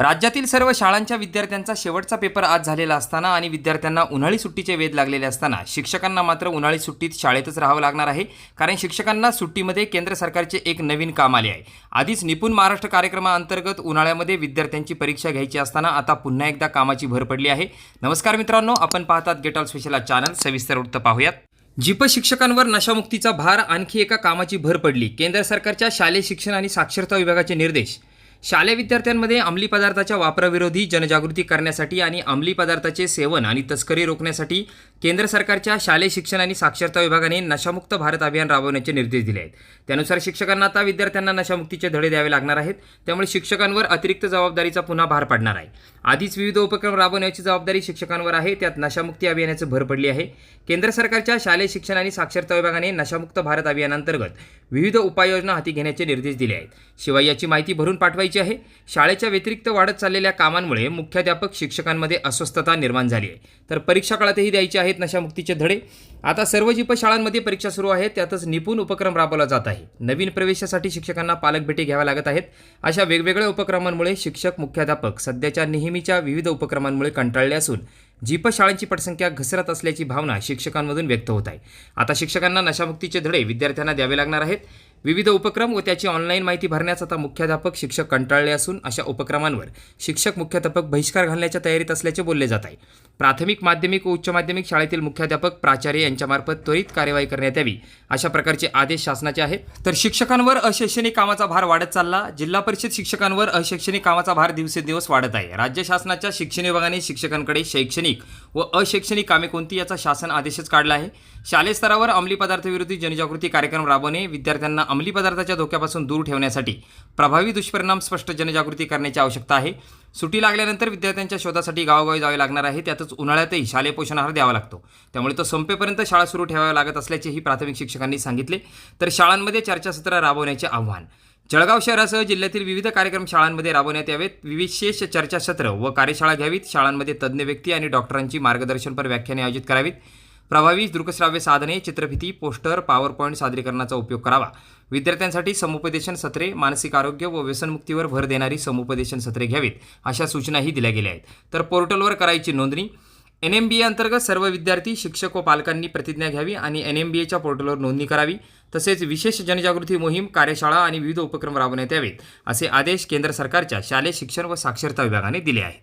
राज्यातील सर्व शाळांच्या विद्यार्थ्यांचा शेवटचा पेपर आज झालेला असताना आणि विद्यार्थ्यांना उन्हाळी सुट्टीचे वेध लागलेले असताना शिक्षकांना मात्र उन्हाळी सुट्टीत शाळेतच राहावं लागणार आहे कारण शिक्षकांना सुट्टीमध्ये केंद्र सरकारचे एक नवीन काम आले आहे. आधीच निपुण महाराष्ट्र कार्यक्रमाअंतर्गत उन्हाळ्यामध्ये विद्यार्थ्यांची परीक्षा घ्यायची असताना आता पुन्हा एकदा कामाची भर पडली आहे. नमस्कार मित्रांनो आपण पाहतात गेट ऑल स्पेशल चॅनल सविस्तर वृत्त पाहूयात. जिप शिक्षकांवर नशामुक्तीचा भार आणखी एका कामाची भर पडली. केंद्र सरकारच्या शालेय शिक्षण आणि साक्षरता विभागाचे निर्देश. शालेय विद्यार्थ्यांमध्ये अंमली पदार्थाच्या वापराविरोधी जनजागृती करण्यासाठी आणि अंमली पदार्थाचे सेवन आणि तस्करी रोखण्यासाठी केंद्र सरकारच्या शालेय शिक्षण आणि साक्षरता विभागाने नशामुक्त भारत अभियान राबवण्याचे निर्देश दिले आहेत. त्यानुसार शिक्षकांना आता विद्यार्थ्यांना नशामुक्तीचे धडे द्यावे लागणार आहेत. त्यामुळे शिक्षकांवर अतिरिक्त जबाबदारीचा पुन्हा भार पडणार आहे. आधीच विविध उपक्रम राबवण्याची जबाबदारी शिक्षकांवर आहे. त्यात नशामुक्ती अभियानाचं भर पडली आहे. केंद्र सरकारच्या शालेय शिक्षण आणि साक्षरता विभागाने नशामुक्त भारत अभियानांतर्गत विविध उपाययोजना हाती घेण्याचे निर्देश दिले आहेत. शिवाय याची माहिती भरून पाठवायची आहे. शाळेच्या व्यतिरिक्त वाढत चाललेल्या कामांमुळे मुख्याध्यापक शिक्षकांमध्ये अस्वस्थता निर्माण झाली आहे. तर परीक्षा काळातही द्यायचे आहेत नशामुक्तीचे धडे. आता सर्व जिप शाळांमध्ये परीक्षा सुरू आहे त्यातच निपुण उपक्रम राबवला जात आहे. नवीन प्रवेशासाठी शिक्षकांना पालक भेटी घ्याव्या लागत आहेत. अशा वेगवेगळ्या उपक्रमांमुळे शिक्षक मुख्याध्यापक सध्याच्या नेहमीच्या विविध उपक्रमांमुळे कंटाळले असून जीप शाळांची पटसंख्या घसरत असल्याची भावना शिक्षकांमधून व्यक्त होत आहे. आता शिक्षकांना नशामुक्तीचे धडे विद्यार्थ्यांना द्यावे लागणार आहेत. विविध उपक्रम व त्याची ऑनलाईन माहिती भरण्यास आता मुख्याध्यापक शिक्षक कंटाळले असून अशा उपक्रमांवर शिक्षक मुख्याध्यापक बहिष्कार घालण्याच्या तयारीत असल्याचे बोलले जात आहे. प्राथमिक माध्यमिक व उच्च माध्यमिक शाळेतील मुख्याध्यापक प्राचार्य यांच्यामार्फत त्वरित कार्यवाही करण्यात यावी अशा प्रकारचे आदेश शासनाचे आहेत. तर शिक्षकांवर अशैक्षणिक कामाचा भार वाढत चालला. जिल्हा परिषद शिक्षकांवर अशैक्षणिक कामाचा भार दिवसेंदिवस वाढत आहे. राज्य शासनाच्या शिक्षण विभागाने शिक्षकांकडे शैक्षणिक व अशैक्षणिक कामे कोणती याचा शासन आदेशच काढला आहे. शालेय स्तरावर अंमली पदार्थविरोधी जनजागृती कार्यक्रम राबवणे विद्यार्थ्यांना अंमली पदार्थाच्या धोक्यापासून दूर ठेवण्यासाठी प्रभावी दुष्परिणाम स्पष्ट जनजागृती करण्याची आवश्यकता आहे. सुट्टी लागल्यानंतर विद्यार्थ्यांच्या शोधासाठी गावोगावी जावे लागणार आहे. त्यातच उन्हाळ्यातही शालेय पोषण आहार द्यावा लागतो. त्यामुळे तो संपेपर्यंत शाळा सुरू ठेवाव्या लागत असल्याचेही प्राथमिक शिक्षकांनी सांगितले. तर शाळांमध्ये चर्चासत्र राबवण्याचे आव्हान. जळगाव शहरासह जिल्ह्यातील विविध कार्यक्रम शाळांमध्ये राबवण्यात यावेत. विशेष चर्चासत्र व कार्यशाळा घ्यावीत. शाळांमध्ये तज्ज्ञ व्यक्ती आणि डॉक्टरांची मार्गदर्शनपर व्याख्याने आयोजित करावीत. प्रभावी दृकश्राव्य साधने चित्रफिती पोस्टर पॉवर पॉईंट सादरीकरणाचा उपयोग करावा. विद्यार्थ्यांसाठी समुपदेशन सत्रे मानसिक आरोग्य व व्यसनमुक्तीवर भर देणारी समुपदेशन सत्रे घ्यावीत अशा सूचनाही दिल्या गेल्या आहेत. तर पोर्टलवर करायची नोंदणी एन एम बी ए अंतर्गत सर्व विद्यार्थी शिक्षक व पालकांनी प्रतिज्ञा घ्यावी आणि एन एम बी एच्या पोर्टलवर नोंदणी करावी. तसेच विशेष जनजागृती मोहीम कार्यशाळा आणि विविध उपक्रम राबवण्यात यावेत असे आदेश केंद्र सरकारच्या शालेय शिक्षण व साक्षरता विभागाने दिले आहेत.